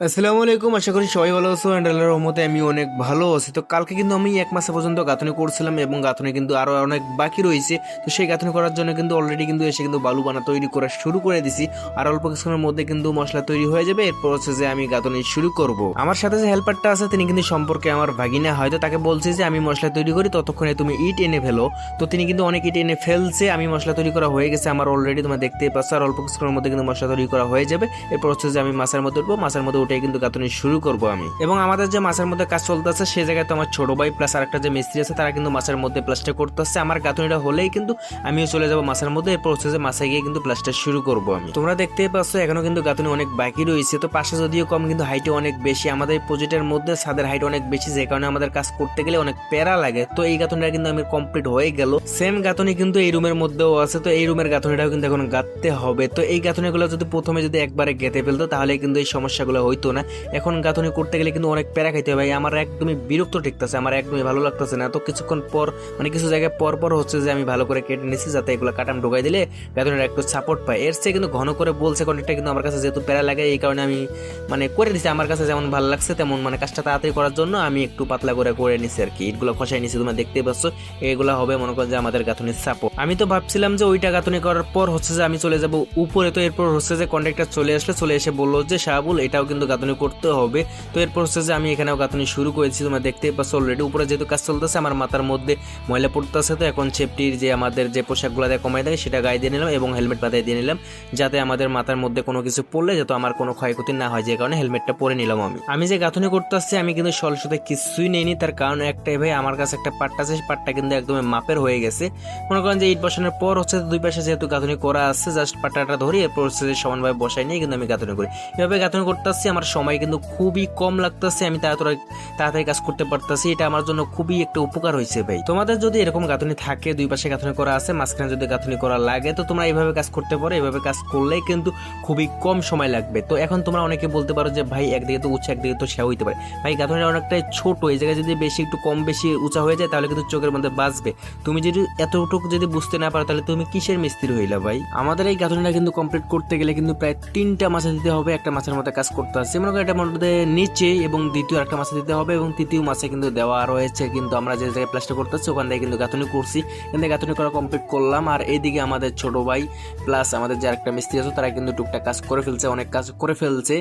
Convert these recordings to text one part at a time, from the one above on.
আসসালামু আলাইকুম, আশা করি সবাই ভালো আছো অ্যান্ড আল্লাহর রহমতে আমি অনেক ভালো আছি। তো কালকে কিন্তু আমি এক মাসে পর্যন্ত গাঁথনি করছিলাম এবং গাঁথনি কিন্তু আরও অনেক বাকি রয়েছে। তো সেই গাঁথনি করার জন্য কিন্তু অলরেডি কিন্তু এসে কিন্তু বালু বানা তৈরি করা শুরু করে দিছি। আর অল্প কিছুক্ষণের মধ্যে কিন্তু মশলা তৈরি হয়ে যাবে। এরপর হচ্ছে যে আমি গাঁথনি শুরু করব। আমার সাথে যে হেল্পারটা আছে, তিনি কিন্তু সম্পর্কে আমার ভাগিনা। হয়তো তাকে বলছে যে, আমি মশলা তৈরি করি, ততক্ষণে তুমি ইট এনে ফেলো। তো তিনি কিন্তু অনেক ইট এনে ফেলছে, আমি মশলা তৈরি করা হয়ে গেছে, আমার অলরেডি তোমার দেখতে পাচ্ছ। আর অল্প কিছুক্ষণের মধ্যে কিন্তু মশলা তৈরি করা হয়ে যাবে। এরপর হচ্ছে যে আমি মাছের মধ্যে উঠবো। মাছের মধ্যে উঠে কিন্তু গাঁথনি শুরু করব আমি। এবং আমাদের যে মাছের মধ্যে কাজ চলতেছে, সে জায়গায় তো আমার ছোট ভাই প্লাস আরেকটা যে মিস্ত্রি আছে, তারা কিন্তু মাছের মধ্যে প্লাস্টার করতেছে। আমার গাঁথনিটা হলেই কিন্তু আমিও চলে যাব মাছের মধ্যে। হচ্ছে যে মাছে গিয়ে কিন্তু প্লাস্টার শুরু করব আমি। তোমরা দেখতেই পাচ্ছ, এখনও কিন্তু গাঁথনি অনেক বাকি রয়েছে। তো পাশে যদিও কম, কিন্তু হাইটে অনেক বেশি। আমাদের এই প্রজেক্টের মধ্যে ছাদের হাইট অনেক বেশি, যে কারণে আমাদের কাজ করতে গেলে অনেক প্যারা লাগে। তো এই গাঁথনিটা কিন্তু আমি কমপ্লিট হয়ে গেল। সেম গাঁথনি কিন্তু এই রুমের মধ্যেও আছে। তো এই রুমের গাঁথনিটাও কিন্তু এখন গাঁথতে হবে। তো এই গাঁথনিগুলো যদি প্রথমে যদি একবারে গেঁথে ফেলতো তাহলে কিন্তু এই সমস্যাগুলো হইতো। না। এখন গাঁথনি করতে গেলে কিন্তু অনেক প্যারা খাইতে হবে ভাই। আমার একদমই বিরক্ত ঠেকতেছে, আমার একদমই ভালো লাগতেছে না। তো কিছুক্ষণ পর মানে কিছু জায়গায় পর পর হচ্ছে যে আমি ভালো করে কেটে নিছি যাতে এগুলো কাটাম ঢোকাই দিলে গাঁথনিটা একটু সাপোর্ট পায়। এর চেয়ে কিন্তু ঘন করে বলছে কন্ট্রাক্টটা কিন্তু আমার কাছে যেহেতু প্যারা লাগে, এই কারণে আমি মানে করে দিছি। আমার কাছে যেমন ভালো লাগছে, তেমন মানে কাজটা তাড়াতাড়ি করার জন্য আমি একটু পাতলা করে করে নিছি আর কি। ইটগুলো খসাই নিছি, তোমরা দেখতেই পাচ্ছ। এগুলো হবে, মনে করো যে আমাদের গাঁথনির সাপোর্ট আমি তো ভাবছিলাম যে ওইটা গাঁথনি করার পর হচ্ছে যে আমি চলে যাব উপরে। তো এরপর হচ্ছে যে কন্ট্রাক্টর চলে আসলে, চলে এসে বলল যে, শাহাবুল, এটাও কিন্তু গাঁথনি করতে হবে। তো এরপর হচ্ছে যে আমি এখানেও গাঁথনি শুরু করেছি, তোমরা দেখতেই পাচ্ছ অলরেডি উপরে যেহেতু কাজ চলতেছে, আমার মাথার মধ্যে ময়লা পড়তেছে, তো এখন সেফটির যে আমাদের যে পোশাকগুলো দিয়ে কমাই দেয়, সেটা গায়ে দিয়ে নিলাম এবং হেলমেট বাঁধিয়ে দিয়ে নিলাম, যাতে আমাদের মাথার মধ্যে কোনো কিছু পড়লে যাতে আমার কোনো ক্ষয়ক্ষতি না হয়, যে কারণে হেলমেটটা পরে নিলাম আমি। আমি যে গাঁথনি করতে আসছি আমি কিন্তু সলসতে কিছুই নেইনি, তার কারণ একটাই ভাই, আমার কাছে একটা পাট্টা আছে পাট্টা কিন্তু একদম মাপের হয়ে গেছে। মনে করেন যে ইট বসানোর পর হচ্ছে দুই পাশে যেহেতু গাঁথনি করা আছে জাস্ট পাট্টাটা ধরি, এরপর হচ্ছে সমানভাবে বসাই নিয়ে কিন্তু আমি গাঁথনি করি। এভাবে গাঁথনি করতে আসছি আমার সময় কিন্তু খুবই কম লাগতেছে, আমি তাড়াতাড়ি তাড়াতাড়ি কাজ করতে পারতেছি, এটা আমার জন্য খুবই একটা উপকার হয়েছে ভাই। তোমাদের যদি এরকম গাঁথনি থাকে, দুই পাশে গাঁথনি করা আছে, মাঝখানে যদি গাঁথনি করা লাগে, তো তোমরা এইভাবে কাজ করতে পারো, এইভাবে কাজ করলেই কিন্তু খুবই কম সময় লাগবে। তো এখন তোমরা অনেকে বলতে পারো যে, ভাই, একদিকে তো উঁচা, একদিকে তো সে হইতে পারে। ভাই, গাঁথনিটা অনেকটাই ছোট, এই জায়গায় যদি বেশি একটু কম, বেশি উঁচা হয়ে যায়, তাহলে কিন্তু চোখের মধ্যে বাঁচবে। তুমি যদি এতটুকু যদি বুঝতে না পারো, তাহলে তুমি কিসের মিস্ত্রি হইলা ভাই? আমাদের এই গাঁথনিটা কিন্তু কমপ্লিট করতে গেলে কিন্তু প্রায় তিনটা মাছা দিতে হবে, একটা মাছের মধ্যে কাজ করতে আছে মনে করো এটা মধ্যে নিচে এবং দ্বিতীয় একটা মাছা দিতে হবে এবং তৃতীয় মাসে কিন্তু দেওয়া রয়েছে, কিন্তু আমরা যে জায়গায় প্লাস্টার করতেছি ওখান থেকে কিন্তু গাঁথনি করছি। থেকে গাঁথনি করা কমপ্লিট করলাম আর এইদিকে আমাদের ছোট ভাই প্লাস আমাদের যে একটা মিস্ত্রি আছে, তারা কিন্তু টুকটাক কাজ করে ফেলছে, অনেক কাজ করে ফেলছে।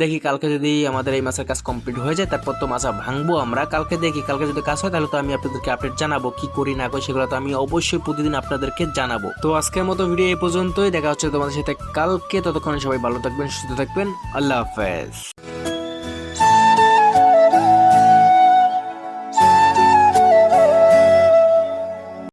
দেখি কালকে যদি আমাদের এই মাসের কাজ কমপ্লিট হয়ে যায়, তারপর তো মাছা ভাঙবো আমরা। কালকে দেখি, কালকে যদি কাজ হয় তাহলে তো আমি আপনাদেরকে আপডেট জানাব, কি করি না করি সেগুলো তো আমি অবশ্যই প্রতিদিন আপনাদেরকে জানাব। তো আজকের মতো ভিডিও এই পর্যন্তই, দেখা হচ্ছে তোমাদের সাথে কালকে, ততক্ষণে সবাই ভালো থাকবেন, সুস্থ থাকবেন, আল্লাহ হাফেজ। guys.